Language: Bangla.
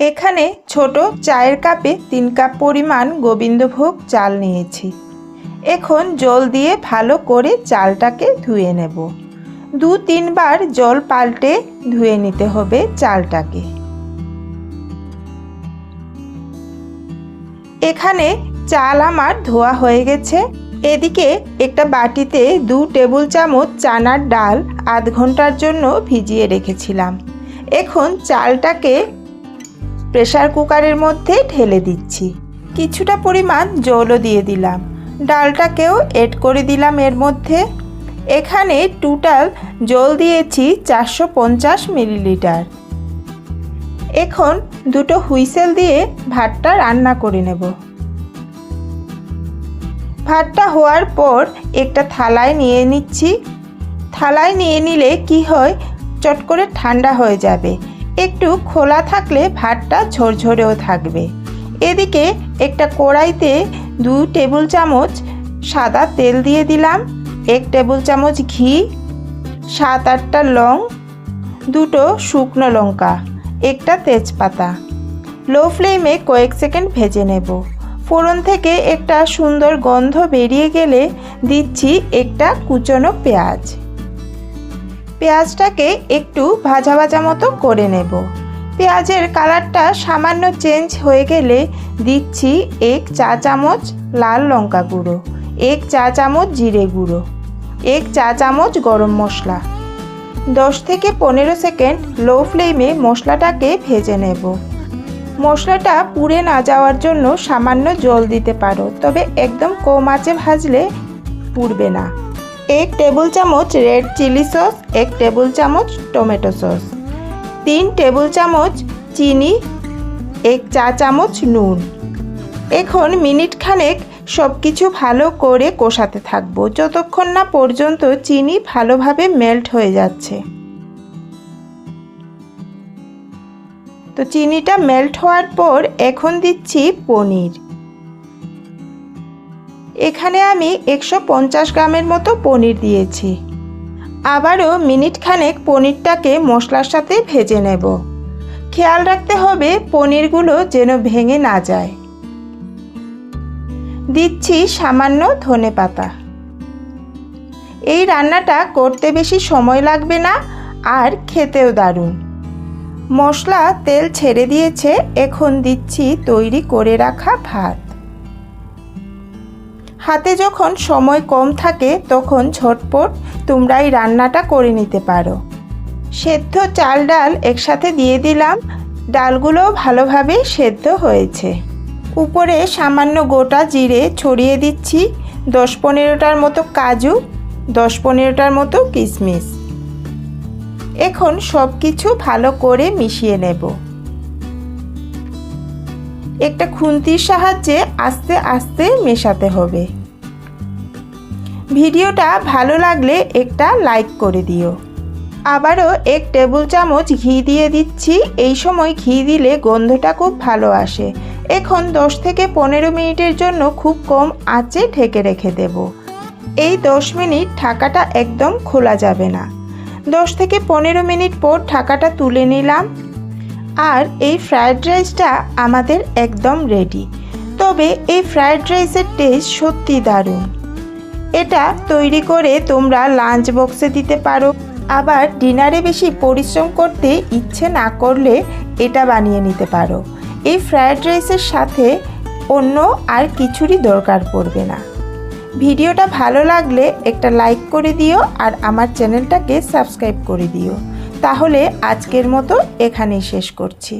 এখানে ছোট চায়ের কাপে তিন কাপ পরিমাণ গোবিন্দভোগ চাল নিয়েছি। এখন জল দিয়ে ভালো করে চালটাকে ধুয়ে নেব। দু তিনবার জল পাল্টে ধুয়ে নিতে হবে চালটাকে। এখানে চাল আমার ধোয়া হয়ে গেছে। এদিকে একটা বাটিতে দু টেবিল চামচ চানার ডাল আধ ঘণ্টার জন্য ভিজিয়ে রেখেছিলাম। এখন চালটাকে প্রেসার কুকারের মধ্যে ঢেলে দিচ্ছি। কিছুটা পরিমাণ জলও দিয়ে দিলাম। ডালটাকেও এড করে দিলাম এর মধ্যে। এখানে টোটাল জল দিয়েছি চারশো পঞ্চাশ মিলিলিটার। এখন দুটো হুইসেল দিয়ে ভাতটা রান্না করে নেব। ভাতটা হওয়ার পর একটা থালায় নিয়ে নিচ্ছি। থালায় নিয়ে নিলে কি হয়? চট করে ঠান্ডা হয়ে যাবে। একটু খোলা থাকলে ভাতটা ঝরঝরেও থাকবে। এদিকে একটা কড়াইতে দু টেবিল চামচ সাদা তেল দিয়ে দিলাম, এক টেবিল চামচ ঘি, সাত আটটা লং, দুটো শুকনো লঙ্কা, একটা তেজপাতা। লো ফ্লেমে কয়েক সেকেন্ড ভেজে নেব। ফোড়ন থেকে একটা সুন্দর গন্ধ বেরিয়ে গেলে দিচ্ছি একটা কুচনো পেঁয়াজ। পেঁয়াজটাকে একটু ভাজা ভাজা মতো করে নেব। পেঁয়াজের কালারটা সামান্য চেঞ্জ হয়ে গেলে দিচ্ছি এক চা চামচ লাল লঙ্কা গুঁড়ো, এক চা চামচ জিরে গুঁড়ো, এক চা চামচ গরম মশলা। দশ থেকে পনেরো সেকেন্ড লো ফ্লেমে মশলাটাকে ভেজে নেব। মশলাটা পুড়ে না যাওয়ার জন্য সামান্য জল দিতে পারো, তবে একদম কম আঁচে ভাজলে পুড়বে না। এক টেবিল চামচ রেড চিলি সস, এক টেবিল চামচ টমেটো সস, তিন টেবিল চামচ চিনি, এক চা চামচ নুন। এখন মিনিট খানেক সব কিছু ভালো করে কষাতে থাকব। যতক্ষণ না পর্যন্ত চিনি ভালোভাবে মেল্ট হয়ে যাচ্ছে। তো চিনিটা মেল্ট হওয়ার পর এখন দিচ্ছি পনির। এখানে আমি একশো পঞ্চাশ গ্রামের মতো পনির দিয়েছি। আবারও মিনিট খানেক পনিরটাকে মশলার সাথে ভেজে নেব। খেয়াল রাখতে হবে পনিরগুলো যেন ভেঙে না যায়। দিচ্ছি সামান্য ধনে পাতা। এই রান্নাটা করতে বেশি সময় লাগবে না আর খেতেও দারুণ। মশলা তেল ছেড়ে দিয়েছে, এখন দিচ্ছি তৈরি করে রাখা ভাত। হাতে যখন সময় কম থাকে, তখন ঝটপট তোমরা এই রান্নাটা করে নিতে পারো। সেদ্ধ চাল ডাল একসাথে দিয়ে দিলাম। ডালগুলো ভালোভাবে সেদ্ধ হয়েছে। উপরে সামান্য গোটা জিরে ছড়িয়ে দিচ্ছি। দশ পনেরোটার মতো কাজু, দশ পনেরোটার মতো কিশমিশ। এখন সব কিছু ভালো করে মিশিয়ে নেব। একটা খুন্তির সাহায্যে আস্তে আস্তে মেশাতে হবে। ভিডিওটা ভালো লাগলে একটা লাইক করে দিও। আবারও এক টেবিল চামচ ঘি দিয়ে দিচ্ছি। এই সময় ঘি দিলে গন্ধটা খুব ভালো আসে। এখন দশ থেকে পনেরো মিনিটের জন্য খুব কম আঁচে ঢেকে রেখে দেব। এই দশ মিনিট ঢাকাটা একদম খোলা যাবে না। দশ থেকে পনেরো মিনিট পর ঢাকাটা তুলে নিলাম। আর এই ফ্রায়েড রাইসটা আমাদের একদম রেডি তবে এই ফ্রায়েড রাইসের টেস্ট সত্যি দারুণ। এটা তৈরি করে তোমরা লাঞ্চ বক্সে দিতে পারো। আবার ডিনারে বেশি পরিশ্রম করতে ইচ্ছে না করলে এটা বানিয়ে নিতে পারো। এই ফ্রায়েড রাইসের সাথে অন্য আর কিছুরই দরকার পড়বে না। ভিডিওটা ভালো লাগলে একটা লাইক করে দিও আর আমার চ্যানেলটাকে সাবস্ক্রাইব করে দিও। তাহলে আজকের মতো এখানেই শেষ করছি।